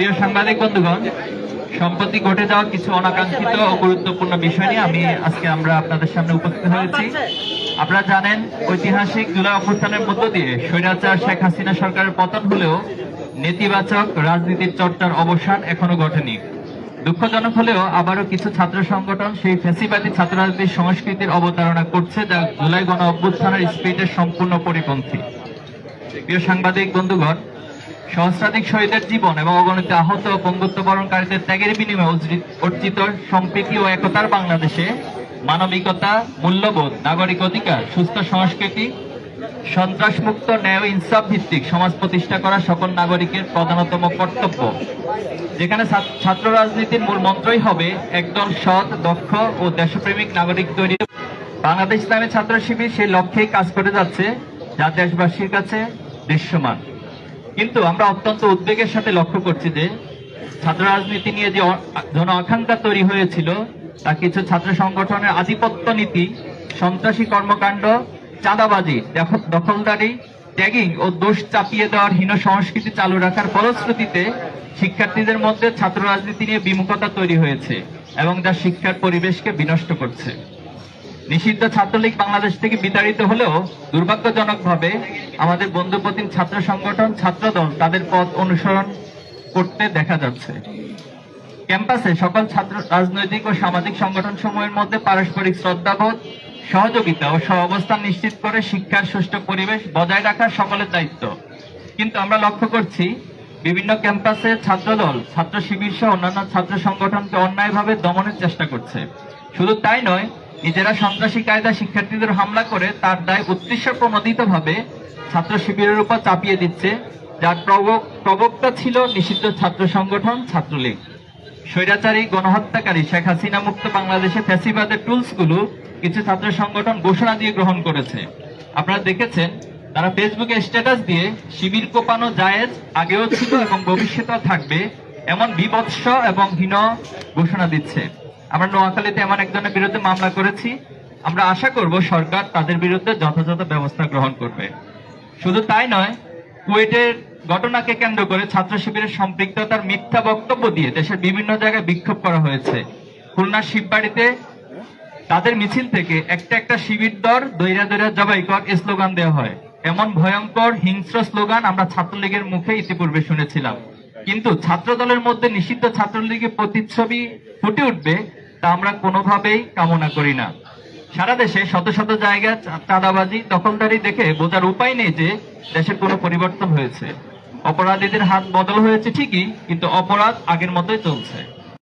প্রিয় সাংবাদিক বন্ধুগণ, সম্প্রতি ঘটে যাওয়া কিছু অনাকাঙ্ক্ষিত ও গুরুত্বপূর্ণ বিষয় নিয়ে আমি আজকে আমরা আপনাদের সামনে উপস্থিত হয়েছি। আপনারা জানেন, ঐতিহাসিক জুলাই অভ্যুত্থানের মধ্য দিয়ে স্বৈরাচার শেখ হাসিনা সরকারের পতন হলেও নেতিবাচক রাজনীতির চর্চার অবসান এখনও ঘটেনি। দুঃখজনক হলেও আবারও কিছু ছাত্র সংগঠন সেই ফেসিবাদী ছাত্র রাজনীতির সংস্কৃতির অবতারণা করছে যা জুলাই গণ অভ্যুত্থানের স্পিরিটের সম্পূর্ণ পরিপন্থী। প্রিয় সাংবাদিক বন্ধুগণ সহস্রাধিক শহীদের জীবন এবং অগণিত আহত ও পঙ্গুত্ব বরণকারীদের ত্যাগের বিনিময়ে অর্জিত- সম্প্রীতি ও একতার বাংলাদেশে মানবিকতা, মূল্যবোধ, নাগরিক অধিকার, সুস্থ সংস্কৃতি, সন্ত্রাসমুক্ত ন্যায় ইনসাফ ভিত্তিক সমাজ প্রতিষ্ঠা করা সকল নাগরিকের প্রধানতম কর্তব্য। যেখানে ছাত্র রাজনীতির মূল মন্ত্রই হবে একদল সৎ, দক্ষ ও দেশপ্রেমিক নাগরিক তৈরি। বাংলাদেশ ইসলামী ছাত্র শিবির সেই লক্ষ্যেই কাজ করে যাচ্ছে যা দেশবাসীর কাছে দৃশ্যমান। কিন্তু আমরা অত্যন্ত উদ্বেগের সাথে লক্ষ্য করছি যে ছাত্র রাজনীতি নিয়ে যে জন আকাঙ্ক্ষা তৈরি হয়েছিল, তা কিছু ছাত্র সংগঠনের আধিপত্য নীতি, সন্ত্রাসী কর্মকাণ্ড, চাঁদাবাজি দখলদারি ট্যাগিং ও দোষ চাপিয়ে দেওয়ার হীন সংস্কৃতি চালু রাখার ফলশ্রুতিতে শিক্ষার্থীদের মধ্যে ছাত্র রাজনীতি নিয়ে বিমুখতা তৈরি হয়েছে এবং যা শিক্ষার পরিবেশকে বিনষ্ট করছে। নিষিদ্ধ ছাত্রলীগ বাংলাদেশ থেকে বিতাড়িত হলেও দুর্ভাগ্যজনকভাবে আমাদের বন্ধুপ্রতিম ছাত্র সংগঠন, ছাত্রদল তাদের পথ অনুসরণ করতে দেখা যাচ্ছে। ক্যাম্পাসে সকল ছাত্র রাজনৈতিক ও সামাজিক সংগঠন সমূহের মধ্যে পারস্পরিক শ্রদ্ধাবোধ, সহযোগিতা ও সহাবস্থান নিশ্চিত করে শিক্ষার সুষ্ঠু পরিবেশ বজায় রাখা সকলের দায়িত্ব। কিন্তু আমরা লক্ষ্য করছি, বিভিন্ন ক্যাম্পাসে ছাত্রদল ছাত্র শিবির সহ অন্যান্য ছাত্র সংগঠনকে অন্যায়ভাবে দমনের চেষ্টা করছে। শুধু তাই নয় নিজেরা সন্ত্রাসী কায়দা শিক্ষার্থীদের হামলা করে তার দায় উদ্দেশ্য প্রণোদিত ভাবে ছাত্র শিবিরের উপর চাপিয়ে দিচ্ছে, যার প্রবক্তা ছিল নিষিদ্ধ ছাত্র সংগঠন ছাত্রলীগ। স্বৈরাচারী গণহত্যাকারী শেখ হাসিনা মুক্ত বাংলাদেশে ফ্যাসিবাদের টুলসগুলো কিছু ছাত্র সংগঠন ঘোষণা দিয়ে গ্রহণ করেছে। আপনারা দেখেছেন, তারা ফেসবুকে স্ট্যাটাস দিয়ে, শিবির কোপানো জায়েজ, আগেও ছিল এবং ভবিষ্যতেও থাকবে এমন বিভৎস এবং হীন ঘোষণা দিচ্ছে। আমরা নোয়াখালীতে এমন একজনের বিরুদ্ধে মামলা করেছি। আমরা আশা করব সরকার তাদের বিরুদ্ধে যথাযথ ব্যবস্থা গ্রহণ করবে। শুধু তাই নয়, কুয়েটের ঘটনাকে কেন্দ্র করে ছাত্র শিবিরের সম্পৃক্ততার মিথ্যা বক্তব্য দিয়ে দেশের বিভিন্ন জায়গায় বিক্ষোভ করা হয়েছে। খুলনার শিববাড়িতে তাদের মিছিল থেকে একটা একটা শিবির দর দৈরা দৈরা জবাই কর স্লোগান দেওয়া হয়। এমন ভয়ঙ্কর হিংস্র স্লোগান আমরা ছাত্রলীগের মুখে ইতিপূর্বে শুনেছিলাম। কিন্তু ছাত্র দলের মধ্যে নিষিদ্ধ ছাত্রলীগের প্রতিচ্ছবি ফুটে উঠবে তা আমরা কোনোভাবেই কামনা করি না। সারা দেশে শত শত জায়গা চাঁদাবাজি, দখলদারি দেখে বোঝার উপায় নেই যে দেশের কোনো পরিবর্তন হয়েছে। অপরাধীদের হাত বদল হয়েছে ঠিকই, কিন্তু অপরাধ আগের মতোই চলছে।